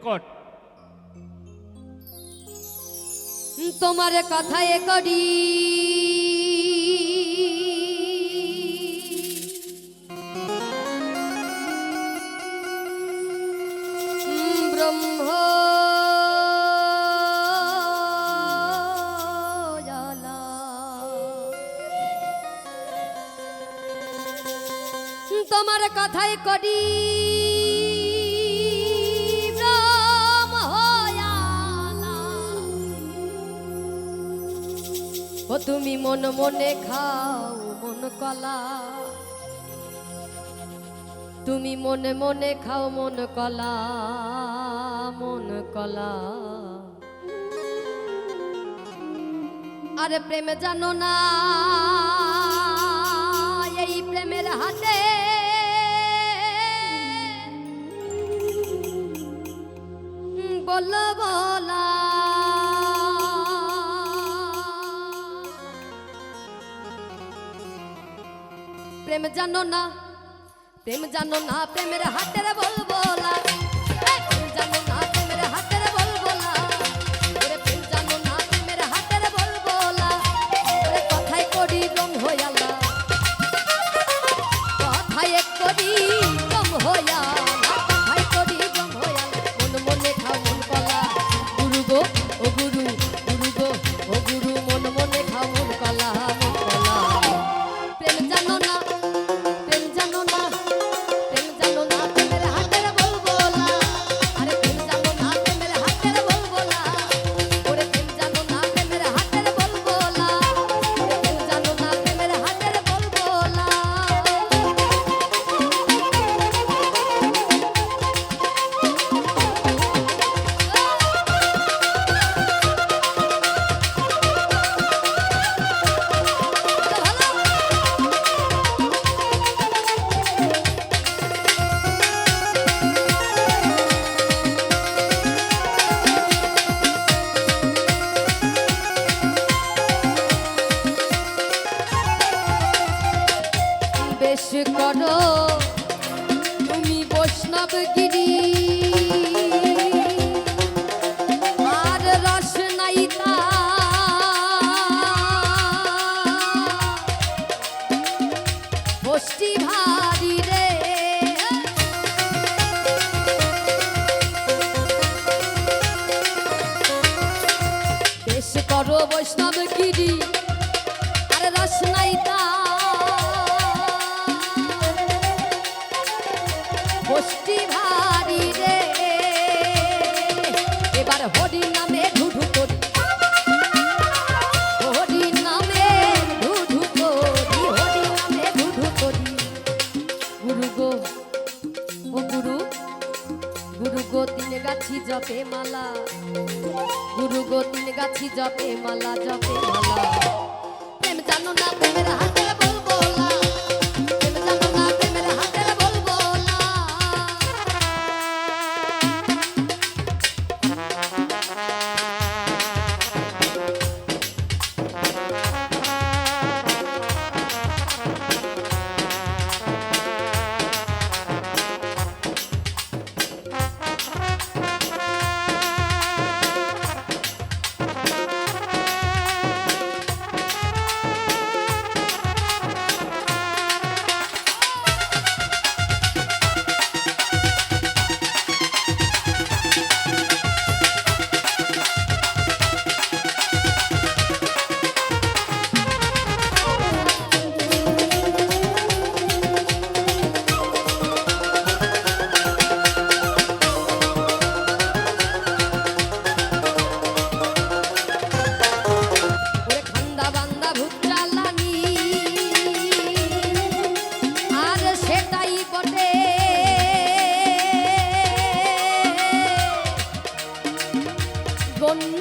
Record. তোমার কথা এ করি তোমার কথাই করি। ও তুমি মন মনে খাও মন কলা। তুমি মনে মনে খাও মন কলা মন কলা। আরে প্রেমে জানো না, এই প্রেমের হাতে বল বলা প্রেম জানো না প্রেম জানো না প্রেমের হাতের বলব করো তুমি বৈষ্ণব গিরি আর রস নাই গোষ্ঠী ভারি রে। বেশ করো বৈষ্ণব গিরি আর রস নাই তা। জপে মালা জপে।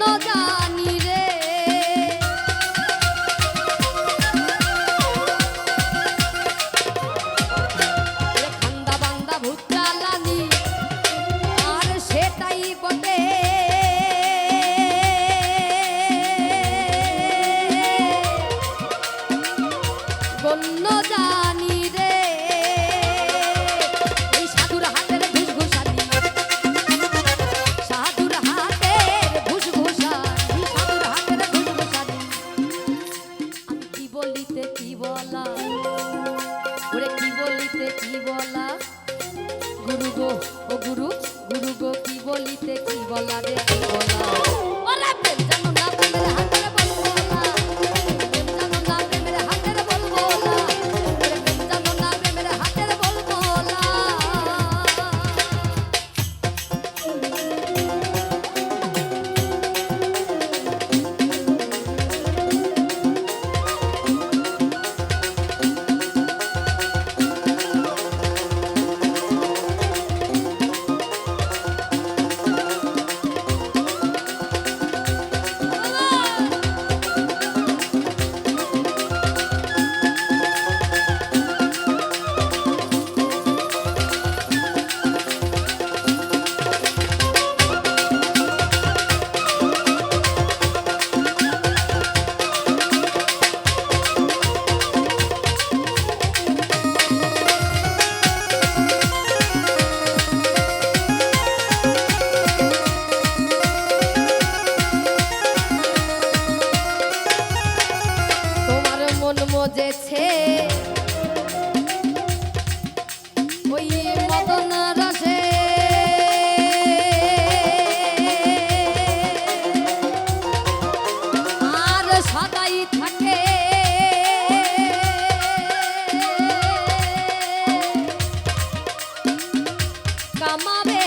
どう。কামাবে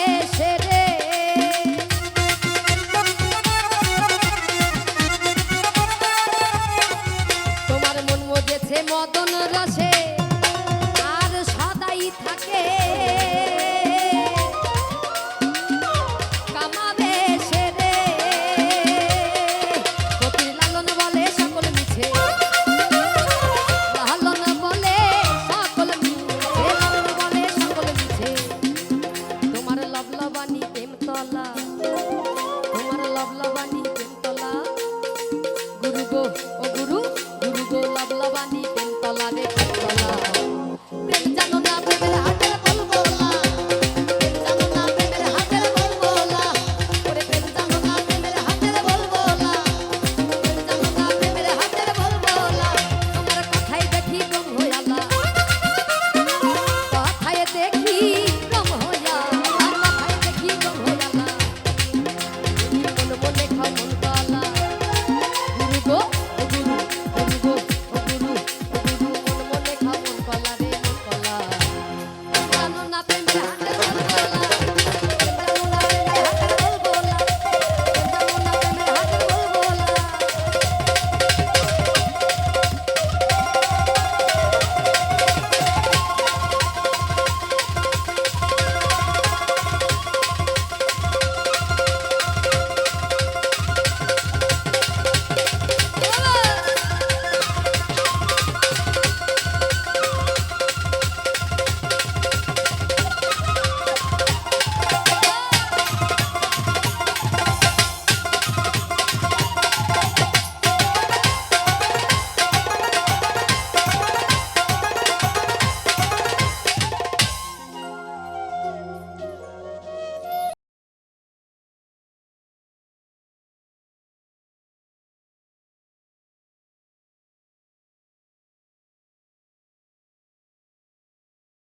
Thank you.